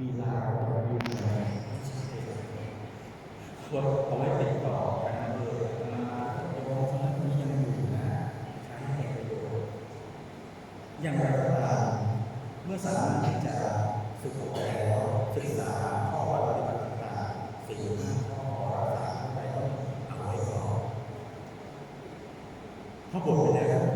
มีลาวมีแหวนควรเอาไว้ติดต่อกันนะเอมาโยนยังอยู่นะใช้ประโยชน์ย่างไรก็ตามเมื่อสามารถที่จะฝึกอบรมศึกษาข้อวัดปฏิบัติต่างๆสิ่งข้อรักษาไปต้องเอาไว้ก่อนพระบทเป็นแล้ว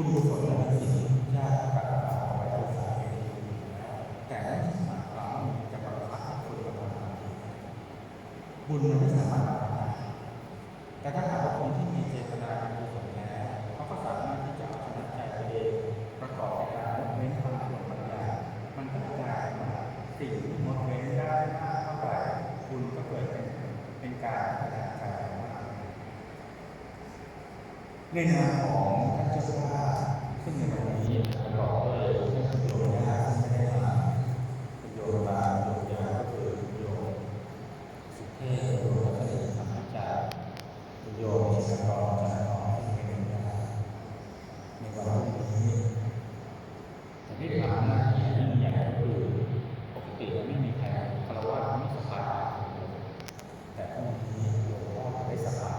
บุญกุศลเป็นสิ่งที่ยากกับเราไว้รักษาเองแต่ไม่สามารถเราจะบังคับให้คนกระทำความผิบุญมันไม่สามารถบังคับได้แต่ถ้าหากว่าคนที่มีเจตนาเป็นกุศลแล้วเขาก็สามารถที่จะเอาชนะใจตัวเองประกอบการเว้นความชั่วบางอย่ามันก็กลายเป็นว่าสิ่งที่งดเว้นได้มากเท่าไหร่บุญก็เกิดเป็นเป็นการพัฒนาใจมากในนามของท่านเจ้าว่าซึ่งในวันนี้ประกอบด้วยท่านคุณโยมญาติซึ่งไม่ได้มาคุณโยมบาโยมยาก็คือคุณโยมสุเทพโยมพัฒนิธรรมจารย์คุณโยมชินกรจันทร์ซึ่งเป็นญาติในวันนี้แต่ได้ทำหน้าที่ยิ่งใหญ่ก็คือปกติไม่มีใครคารวะไม่สภาแต่พรุ่งนี้โยมก็ได้สภา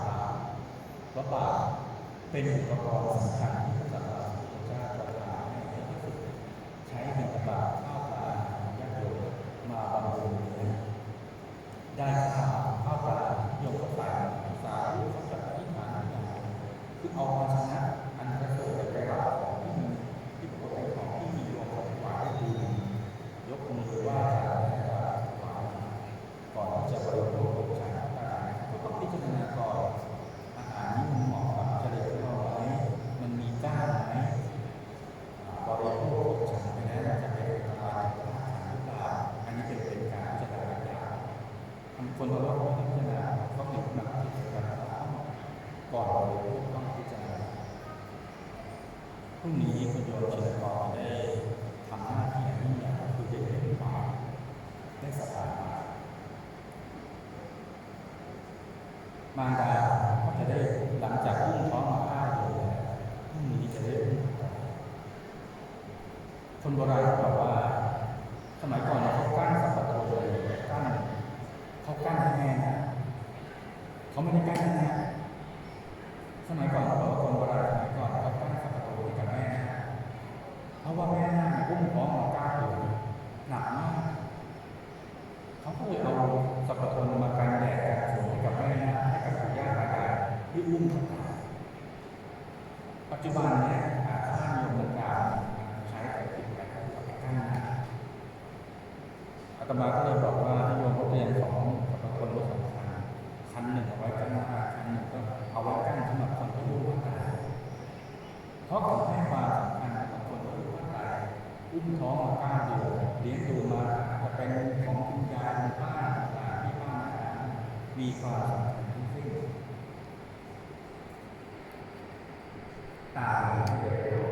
เพราะบาป เป็นอุปกรณ์สำคัญที่พระสัมมาสัมพุทธเจ้าประทานให้ที่สุดใช้เป็นบาข้าวปลาอาหารญาติโยมมาบำรุงนะได้ข้าวข้าวปลาโยมก็ใส่สาธุเขาจะอธิษฐานอย่าคือเอามาชำะอันประเสริฐไปกราบของที่มีที่ปกติของที่มีโยมถวายดียกมือไหว้แล้วก็ถวายก่อนที่จะบริโภคฉันก็ต้องพิจารณาก่อน อาหารนี้มันเหมาะกับจริตของเราไหมมันมีก้างไหมบริโภคฉันไปแล้วจะเป็นอันตรายต่อร่างกายหรือเปล่าอันนี้เป็นเป็นการพิจารณาอย่างบาง คนเราก็พิจารณาก็มีกำลังพิจารณาก่อนบริโภคต้องพิจารณาพรุ่งนี้คุณโยมชินกรได้ทำหน้าที่นี่คือได้เห็นความได้สบายมามารดาก็จะได้หลังจากอุ้มท้องมาฆ่าอยู่พรุ่งนี้จะได้อุ้มคนโบราณบอกว่า สมัยก่อนเขากั้นสัพพะโตเลยกั้น เขากั้นให้แม่นะเขาไม่ได้กั้นให้นะสมัยก่อนเขาบอกว่าคนโบราณสมัยก่อนเขากั้นสัพพะตให้กับแม่เพราะว่าแม่นาคเนี่ยอุ้มท้องมาเก้าเดือนหนักมากเขาก็เลยเอาสัพพะทนมากันแดดกันฝนให้กับแม่นะให้กับปู่ย่าตายายที่อุ้มเขาตายปัจจุบันเนี่ยอาคารโยมต่างใช้แต่ติดแต่กับกั้นนะอาตมาก็เลยบอกว่า เรียนของสัพพะทนรถสำคัญคันหนึ่งเอาไว้กั้นหน้าคันหนึ่งก็เอาไว้กั้นสำหรับคนที่อุ้มเขาตายเพราะผมให้ความสำคัญกับคนที่อุ้มเขาตายอุ้มท้องมาก้าวเดือนเลี้ยงดูมาจะเป็นของคุณยายคุณป้าต่างที่บ้านนะมีความสำคัญทั้งสิ้นตามเด็กโ